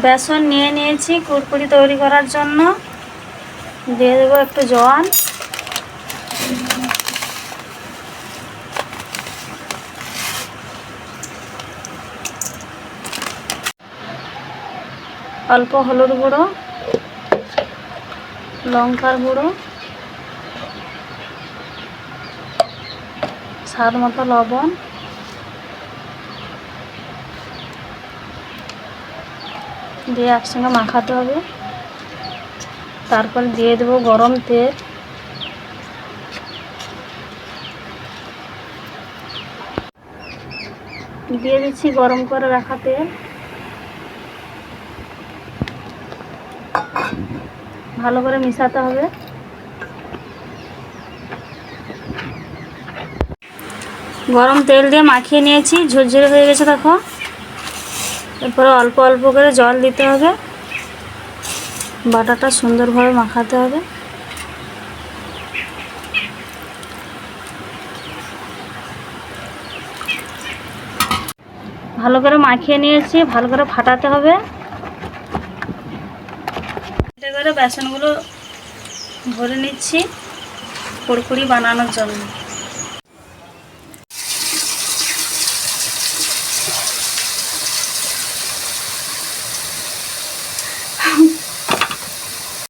বেসন নিয়ে নিয়েছি, কুরকুরি তৈরি করার জন্য। দিয়ে দেবো একটু জল। অল্প হলুদ গুঁড়ো, লঙ্কার গুঁড়ো, স্বাদ মতো লবণ। দিয়ে একসঙ্গে মাখাতে হবে। তারপর দিয়ে দেবো গরম তেল। দিয়ে দিচ্ছি গরম করে রাখা তেল। ভালো করে মিশাতে হবে। গরম তেল দিয়ে মাখিয়ে নিয়েছি, ঝরঝরে হয়ে গেছে দেখো। এরপরে অল্প অল্প করে জল দিতে হবে। বাটাটা সুন্দরভাবে মাখাতে হবে। ভালো করে মাখিয়ে নিয়েছি, ভালো করে ফাটাতে হবে। বেসনগুলো ভরে নিচ্ছি কুড়কুড়ি বানানোর জন্য।